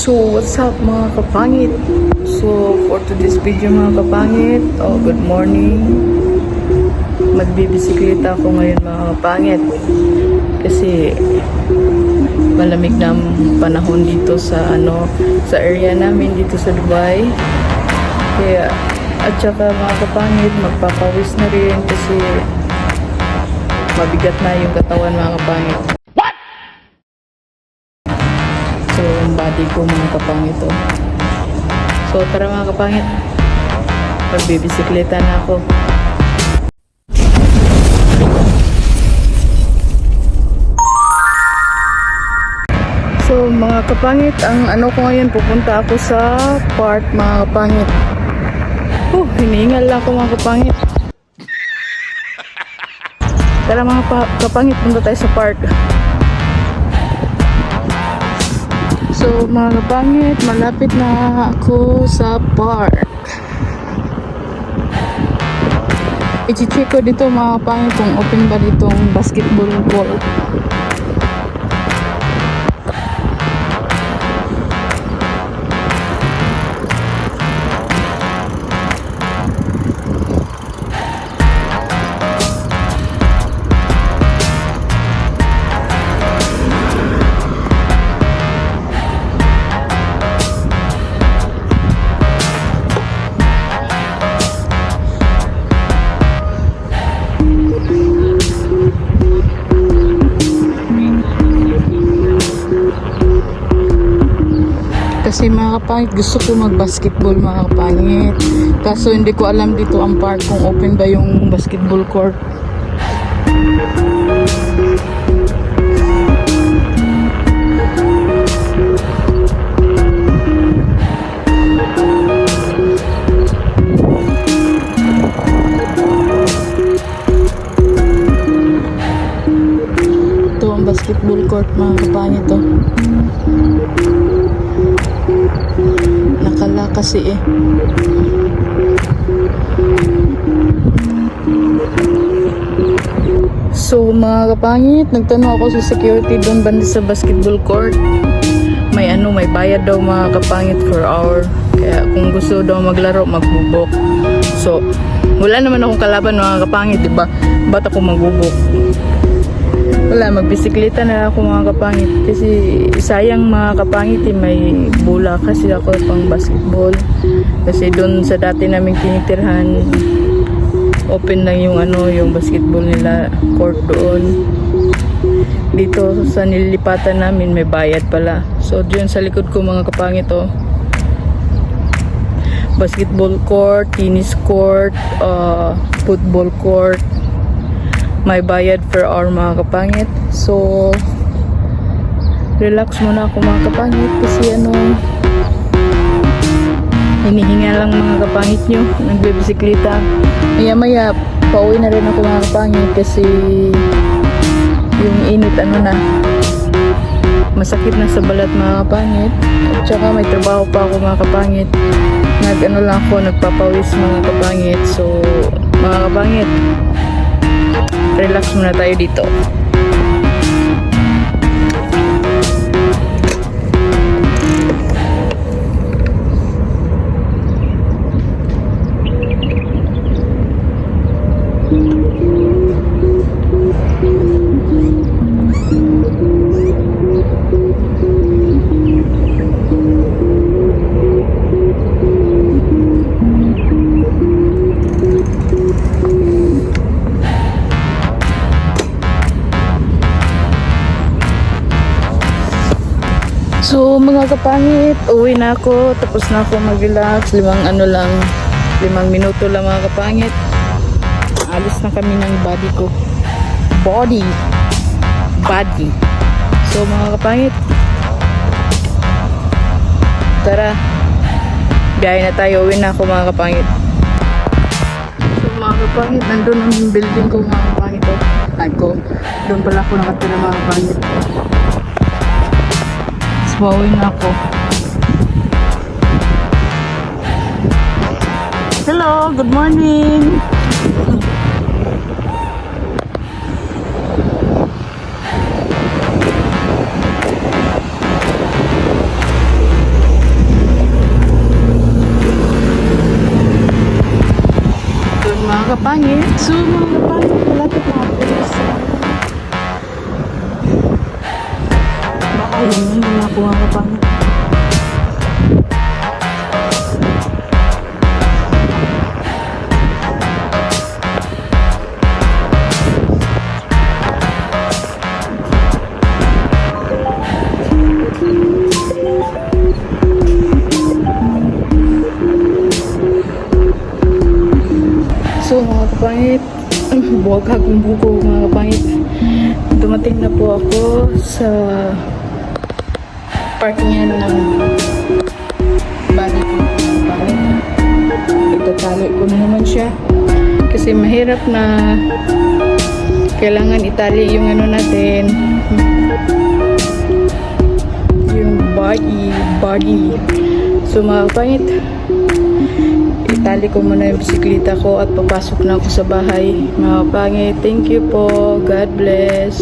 So, what's up mga kapangit? So, for today's video mga kapangit, oh, good morning. Magbibisikleta ako ngayon mga kapangit. Kasi, malamig na panahon dito sa ano, sa area namin dito sa Dubai. Kaya, at saka mga kapangit, magpapawis na rin kasi mabigat na yung katawan mga kapangit. So, yung body ko mga kapangit oh. So, tara mga kapangit. Magbibisikleta na ako. So, mga kapangit, ang ano ko ngayon, pupunta ako sa park, mga kapangit. Oh, hinihingal lang ako mga kapangit. Tara mga pa- kapangit, punta tayo sa park. So, mga kapangit, malapit na ako sa park. I-check ko dito mga kapangit kung open ba ditong basketball court. Kasi mga kapangit, gusto ko mag-basketball mga kapangit. Kaso hindi ko alam dito ang park kung open ba yung basketball court. Ito ang basketball court mga kapangit to. Kasi eh. So mga kapangit, nagtanong ako sa security doon banda sa basketball court. May ano, may bayad daw mga kapangit per hour. Kaya kung gusto daw maglaro, magbubok. So, wala naman akong kalaban mga kapangit, di ba? Ba't ako magbubok? Wala, magbisikleta na ako mga kapangit. Kasi sayang mga kapangit, eh, may bola kasi ako pang basketball. Kasi doon sa dati naming tinitirhan, open lang yung ano, yung basketball nila, court doon. Dito sa nililipatan namin, may bayad pala. So, diyan sa likod ko mga kapangit, oh. Basketball court, tennis court, uh, football court, may bayad per hour mga kapangit. So, relax muna ako mga kapangit kasi ano, hinihinga lang mga kapangit nyo, nagbibisikleta. Maya maya, pauwi na rin ako mga kapangit kasi yung init ano na, masakit na sa balat mga kapangit. At saka may trabaho pa ako mga kapangit. Nag ano lang ako, nagpapawis mga kapangit. So, mga kapangit, relax muna tayo dito. So mga kapangit, uwi na ako. Tapos na ako mag-relax. Limang ano lang, limang minuto lang mga kapangit. Alis na kami ng body ko. Body. Body. So mga kapangit, tara. Biyahe na tayo. Uwi na ako mga kapangit. So mga kapangit, nandun ang building ko mga kapangit. Oh. Ay ko. Doon pala ako nakatira mga kapangit. Bawi na ako. Hello, good morning. Doon mga kapangit, sumunod. Bahay. Hindi na ako mga kapatid. So mga kapangit, buwag akong buko mga kapangit. Dumating na po ako sa parkingan ng balik ko. Itatali ko na naman siya. Kasi mahirap na kailangan itali yung ano natin. Yung body, body. So mga itali ko muna yung bisikleta ko at papasok na ako sa bahay. Mga thank you po. God bless.